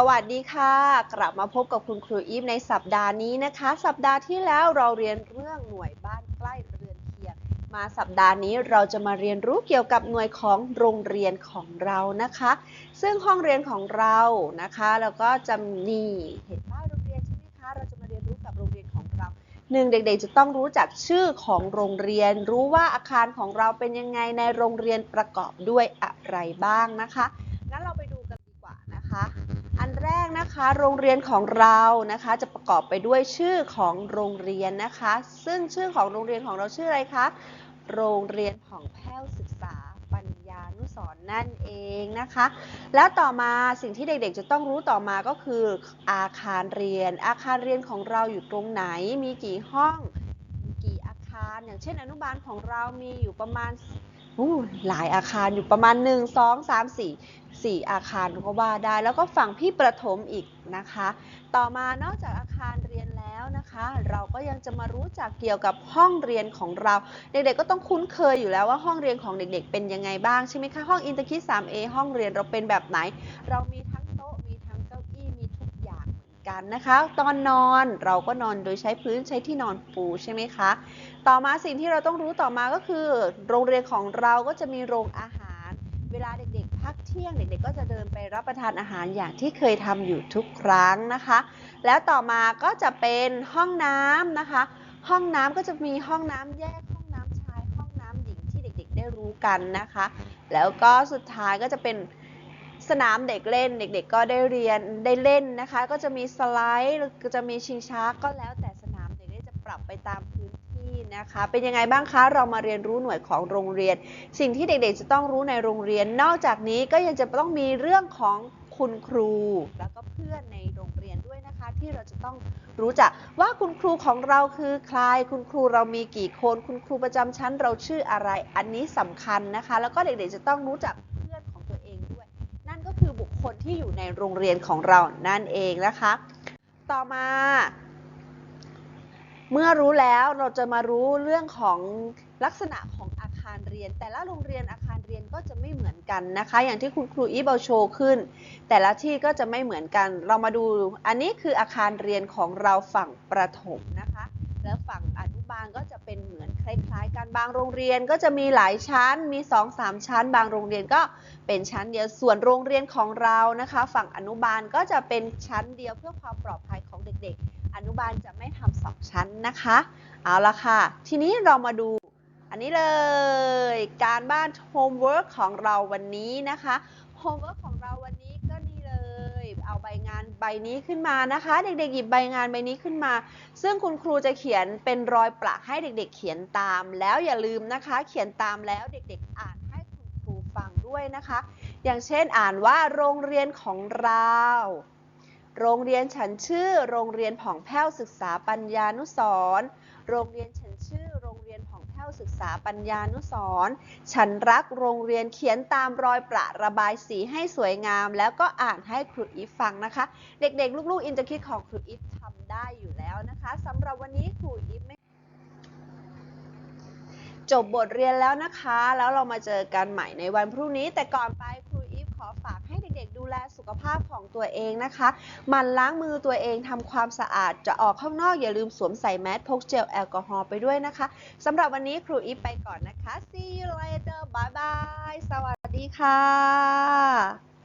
สวัสดีค่ะ กลับมาพบกับคุณครูอีฟในสัปดาห์นี้นะคะ สัปดาห์ที่แล้วเราเรียนเรื่องหน่วยบ้านใกล้เรือนเคียง มาสัปดาห์นี้เราจะมาเรียนรู้เกี่ยวกับหน่วยของโรงเรียนของเรานะคะ ซึ่งห้องเรียนของเรานะคะแล้วก็จะมีเห็นป้ายโรงเรียนใช่ไหมคะ เราจะมาเรียนรู้กับโรงเรียนของเราหนึ่งเด็กๆ จะต้องรู้จักชื่อของโรงเรียน รู้ว่าอาคารของเราเป็นยังไงในโรงเรียนประกอบด้วยอะไรบ้างนะคะงั้นเราไปดูกันดีกว่านะคะ อันแรก นะคะ โรงเรียนของเรานะคะจะประกอบไปด้วยชื่อของโรงเรียนนะคะ ซึ่งชื่อของโรงเรียนของเราชื่ออะไรคะ โรงเรียนของแพ้วศึกษาปัญญานุสรนั่นเองนะคะ แล้วต่อมาสิ่งที่เด็กๆ จะต้องรู้ต่อมาก็คืออาคารเรียน อาคารเรียนของเราอยู่ตรงไหน มีกี่ห้อง กี่อาคาร อย่างเช่นอนุบาลของเรามีอยู่ประมาณ หลายอาคารอยู่ประมาณ 1 2 3 4 4 อาคารก็ว่าได้ แล้วก็ฝั่งพี่ประถมอีกนะคะ ต่อมานอกจากอาคารเรียนแล้วนะคะ เราก็ยังจะมารู้จักเกี่ยวกับห้องเรียนของเรา เด็กๆก็ต้องคุ้นเคยอยู่แล้วว่าห้องเรียนของเด็กๆ เป็นยังไงบ้างใช่ไหมคะห้องอินเตอร์คิด 3A ห้องเรียนเราเป็นแบบไหน เรามีท กันนะคะ ตอนนอนเราก็นอนโดยใช้พื้นใช้ที่นอนปูใช่ไหมคะ ต่อมาสิ่งที่เราต้องรู้ต่อมาก็คือ โรงเรียนของเราก็จะมีโรงอาหาร เวลาเด็กๆ พักเที่ยงเด็กๆ ก็จะเดินไปรับประทานอาหารอย่างที่เคยทำอยู่ทุกครั้งนะคะ แล้วต่อมาก็จะเป็นห้องน้ำนะคะ ห้องน้ำก็จะมีห้องน้ำแยกห้องน้ำชายห้องน้ำหญิงที่เด็กๆ ได้รู้กันนะคะ แล้วก็สุดท้ายก็จะเป็น สนามเด็กเล่นเด็กๆก็ได้เรียนได้เล่นนะคะ ก็จะมีสไลด์ก็จะมีชิงช้าก็แล้วแต่สนามเด็กๆจะปรับไปตามพื้นที่นะคะ เป็นยังไงบ้างคะเรามาเรียนรู้หน่วยของโรงเรียน สิ่งที่เด็กๆจะต้องรู้ในโรงเรียน นอกจากนี้ก็ยังจะต้องมีเรื่องของคุณครูแล้วก็เพื่อนในโรงเรียนด้วยนะคะ ที่เราจะต้องรู้จักว่าคุณครูของเราคือใครคุณครูเรามีกี่คน คุณครูประจำชั้นเราชื่ออะไร อันนี้สำคัญนะคะ แล้วก็เด็กๆจะต้องรู้จัก คือบุคคลที่อยู่ในโรงเรียนของเรานั่นเองนะคะ ต่อมา เมื่อรู้แล้วเราจะมารู้เรื่องของลักษณะของอาคารเรียน แต่ละโรงเรียนอาคารเรียนก็จะไม่เหมือนกันนะคะ อย่างที่คุณครูอีฟเอาโชว์ขึ้น แต่ละที่ก็จะไม่เหมือนกัน เรามาดูอันนี้คืออาคารเรียนของเราฝั่งประถมนะคะ แล้วฝั่งอนุบาลก็จะเป็นเหมือน คล้ายๆกันบางโรงเรียนก็จะมีหลายชั้นมี2อสามชั้น บางโรงเรียนก็เป็นชั้นเดียวส่วนโรงเรียนของเรานะคะ ฝั่งอนุบาลก็จะเป็นชั้นเดียวเพื่อความปลอดภัยของเด็กๆ อนุบาลจะไม่ทำสองชั้นนะคะเอาละค่ะ ทีนี้เรามาดูอันนี้เลย การบ้านโฮมเวิร์กของเราวันนี้นะคะโฮมเวิร์กของเราวันนี้ก็นี่เลย เอาใบงา นใบนี้ขึ้นมานะคะ เด็กๆหยิบใบงานใบนี้ขึ้นมา ซึ่งคุณครูจะเขียนเป็นรอยประให้เด็ก ๆ เขียนตาม แล้วอย่าลืมนะคะ เขียนตามแล้วเด็ก ๆ อ่านให้คุณครูฟังด้วยนะคะ อย่างเช่นอ่านว่าโรงเรียนของเรา โรงเรียนฉันชื่อ โรงเรียนผ่องแผ้วศึกษาปัญญานุสรโรงเรียนฉัน ศึกษาปัญญานุสรฉันรักโรงเรียนเขียนตามรอยประระบายสีให้สวยงาม แล้วก็อ่านให้ครูอีฟฟังนะคะ เด็กๆ ลูกๆ อินจะคิดของครูอีฟทำได้อยู่แล้วนะคะสำหรับวันนี้ครูอีฟไม่จบบทเรียนแล้วนะคะ แล้วเรามาเจอกันใหม่ในวันพรุ่งนี้แต่ก่อนไป ขภาพของตัวเองนะคะมันล้างมือตัวเองทำความสะอาดจะออกข้างนอกอย่าลืมสวมใส่แมสพกเจลแอลกอฮอล์ไปด้วยนะคะสำหรับวันนี้ครูอีฟไปก่อนนะคะ see you later bye bye สวัสดีค่ะ